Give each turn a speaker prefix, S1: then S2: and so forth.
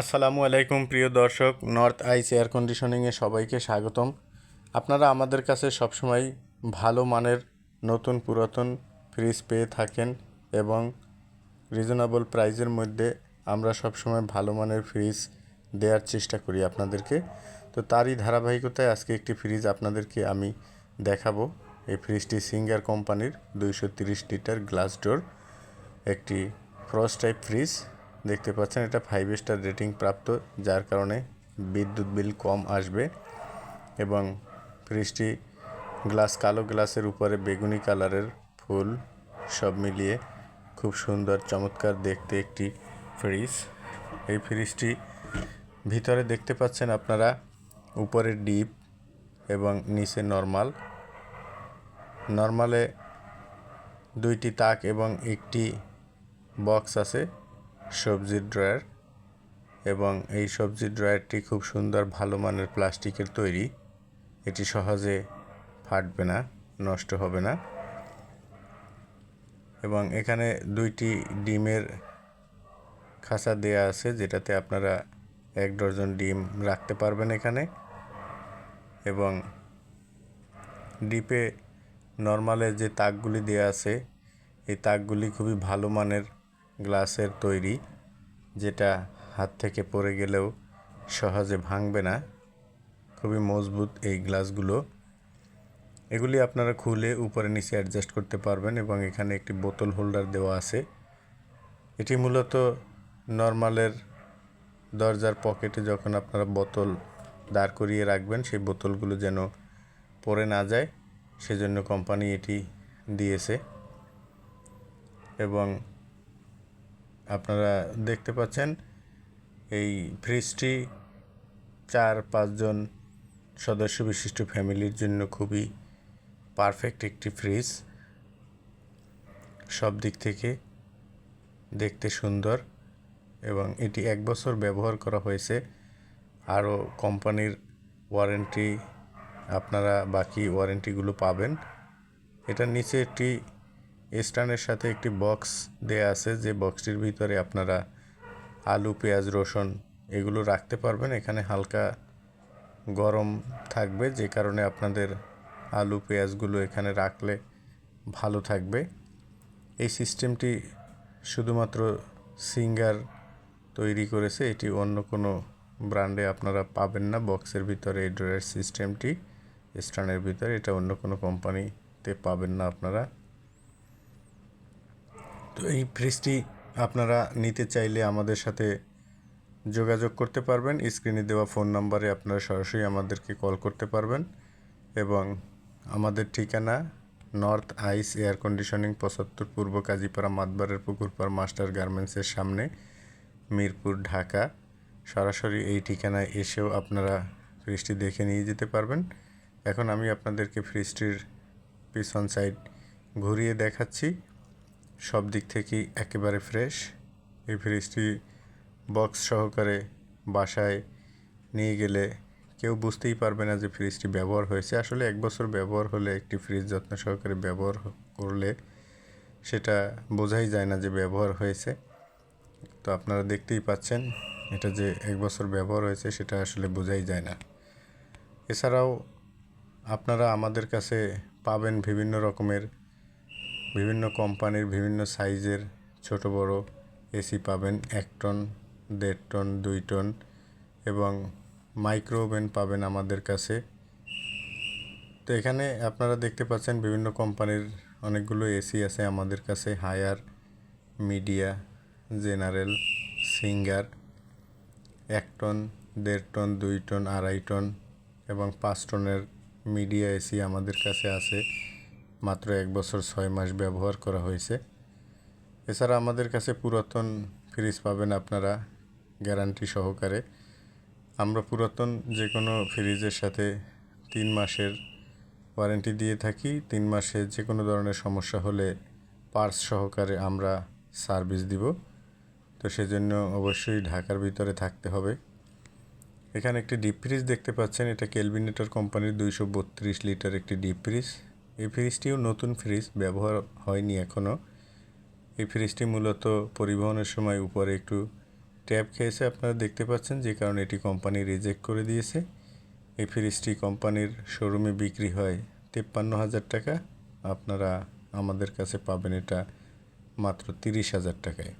S1: আসসালামু আলাইকুম, প্রিয় দর্শক নর্থ আইস এয়ার কন্ডিশনিংয়ে সবাইকে স্বাগতম। আপনারা আমাদের কাছে সবসময় ভালো মানের নতুন পুরাতন ফ্রিজ পেয়ে থাকেন এবং রিজনেবল প্রাইজের মধ্যে আমরা সবসময় ভালো মানের ফ্রিজ দেওয়ার চেষ্টা করি আপনাদেরকে। তো তারই ধারাবাহিকতায় আজকে একটি ফ্রিজ আপনাদেরকে আমি দেখাবো। এই ফ্রিজটি সিঙ্গার কোম্পানির দুইশো তিরিশ লিটার গ্লাস ডোর একটি ফ্রস্ট টাইপ ফ্রিজ দেখতে পাচ্ছেন, এটা ফাইভ স্টার রেটিং প্রাপ্ত, যার কারণে বিদ্যুৎ বিল কম আসবে এবং ফ্রিজটি গ্লাস, কালো গ্লাসের উপরে বেগুনি কালারের ফুল সব মিলিয়ে খুব সুন্দর, চমৎকার দেখতে একটি ফ্রিজ এই ফ্রিজটি ভিতরে দেখতে পাচ্ছেন আপনারা, উপরে ডিপ এবং নিচে নর্মাল নর্মালে দুইটি তাক এবং একটি বক্স আছে। সবজির ড্রয়ার এবং এই সবজির ড্রয়ারটি খুব সুন্দর ভালো মানের প্লাস্টিকের তৈরি। এটি সহজে ফাটবে না, নষ্ট হবে না। এবং এখানে দুইটি ডিমের খাঁচা দেয়া আছে, যেটাতে আপনারা এক ডজন ডিম রাখতে পারবেন এখানে। এবং ডিপে নর্মালে যে তাকগুলি দেয়া আছে, এই তাকগুলি খুবই ভালো মানের গ্লাসের তৈরি, যেটা হাত থেকে পড়ে গেলেও সহজে ভাঙবে না। খুবই মজবুত এই গ্লাসগুলো। এগুলি আপনারা খুলে উপরে নিচে অ্যাডজাস্ট করতে পারবেন এবং এখানে একটি বোতল হোল্ডার দেওয়া আছে। এটি মূলত নর্মালের দরজার পকেটে যখন আপনারা বোতল দাঁড় করিয়ে রাখবেন, সেই বোতলগুলো যেন পড়ে না যায়, সেজন্য কোম্পানি এটি দিয়েছে। এবং আপনারা দেখতে পাচ্ছেন, এই ফ্রিজটি চার পাঁচজন সদস্য বিশিষ্ট ফ্যামিলির জন্য খুবই পারফেক্ট একটি ফ্রিজ। সব দিক থেকে দেখতে সুন্দর এবং এটি এক বছর ব্যবহার করা হয়েছে। আরও কোম্পানির ওয়ারেন্টি, আপনারা বাকি ওয়ারেন্টিগুলো পাবেন। এটার নিচে একটি স্ট্যান্ডের সাথে একটি বক্স দেয়া আছে, যে বক্সটির ভিতরে আপনারা আলু, পেঁয়াজ, রসুন এগুলো রাখতে পারবেন। এখানে হালকা গরম থাকবে, যে কারণে আপনাদের আলু, পেঁয়াজগুলো এখানে রাখলে ভালো থাকবে। এই সিস্টেমটি শুধুমাত্র সিঙ্গার তৈরি করেছে, এটি অন্য কোনো ব্র্যান্ডে আপনারা পাবেন না। বক্সের ভিতরে এই ড্রয়ের সিস্টেমটি স্ট্যান্ডের ভিতরে, এটা অন্য কোনো কোম্পানিতে পাবেন না আপনারা। তো এই ফ্রিজটি আপনারা নিতে চাইলে আমাদের সাথে যোগাযোগ করতে পারবেন। স্ক্রিনে দেওয়া ফোন নাম্বারে আপনারা সরাসরি আমাদেরকে কল করতে পারবেন এবং আমাদের ঠিকানা নর্থ আইস এয়ার কন্ডিশনিং পঁচাত্তর পূর্ব কাজীপাড়া মাতবারের পুকুরপাড় মাস্টার গার্মেন্টসের সামনে, মিরপুর, ঢাকা। সরাসরি এই ঠিকানায় এসেও আপনারা ফ্রিজটি দেখে নিয়ে যেতে পারবেন। এখন আমি আপনাদেরকে ফ্রিজটির পিছন সাইড ঘুরিয়ে দেখাচ্ছি। সব দিক থেকেই একেবারে ফ্রেশ এই ফ্রিজটি বক্স সহকারে বাসায় নিয়ে গেলে কেউ বুঝতেই পারবে না যে ফ্রিজটি ব্যবহার হয়েছে। আসলে এক বছর ব্যবহার হলে একটি ফ্রিজ যত্ন সহকারে ব্যবহার করলে সেটা বোঝাই যায় না যে ব্যবহার হয়েছে। তো আপনারা দেখতেই পাচ্ছেন, এটা যে এক বছর ব্যবহার হয়েছে সেটা আসলে বোঝাই যায় না। এছাড়াও আপনারা আমাদের কাছে পাবেন বিভিন্ন রকমের বিভিন্ন কোম্পানির বিভিন্ন সাইজের ছোট বড় এসি পাবেন এক টন, দেড় টন, দুই টন এবং মাইক্রো ওভেন পাবেন আমাদের কাছে। তো এখানে আপনারা দেখতে পাচ্ছেন বিভিন্ন কোম্পানির অনেকগুলো এসি আছে আমাদের কাছে, হায়ার, মিডিয়া, জেনারেল, সিঙ্গার, এক টন, দেড় টন, দুই টন, আড়াই টন এবং পাঁচ টনের মিডিয়া এসি আমাদের কাছে আছে। মাত্র এক বছর ছয় মাস ব্যবহার করা হয়েছে। এছাড়া আমাদের কাছে পুরাতন ফ্রিজ পাবেন আপনারা, গ্যারান্টি সহকারে। আমরা পুরাতন যে কোনো ফ্রিজের সাথে তিন মাসের ওয়ারেন্টি দিয়ে থাকি। তিন মাসে যে কোনো ধরনের সমস্যা হলে পার্স সহকারে আমরা সার্ভিস দিব। তো সেজন্য অবশ্যই ঢাকার ভিতরে থাকতে হবে। এখানে একটি ডিপ ফ্রিজ দেখতে পাচ্ছেন। এটা কেলভিনেটর কোম্পানির দুইশো বত্রিশ লিটার একটি ডিপ ফ্রিজ। এই ফ্রিজটিও নতুন ফ্রিজ, ব্যবহার হয়নি এখনও এই ফ্রিজটি মূলত পরিবহনের সময় উপরে একটু ট্যাপ খেয়েছে আপনারা দেখতে পাচ্ছেন, যে কারণে এটি কোম্পানি রিজেক্ট করে দিয়েছে। এই ফ্রিজটি কোম্পানির শোরুমে বিক্রি হয় তেপ্পান্ন হাজার টাকা। আপনারা আমাদের কাছে পাবেন এটা মাত্র তিরিশ হাজার টাকায়।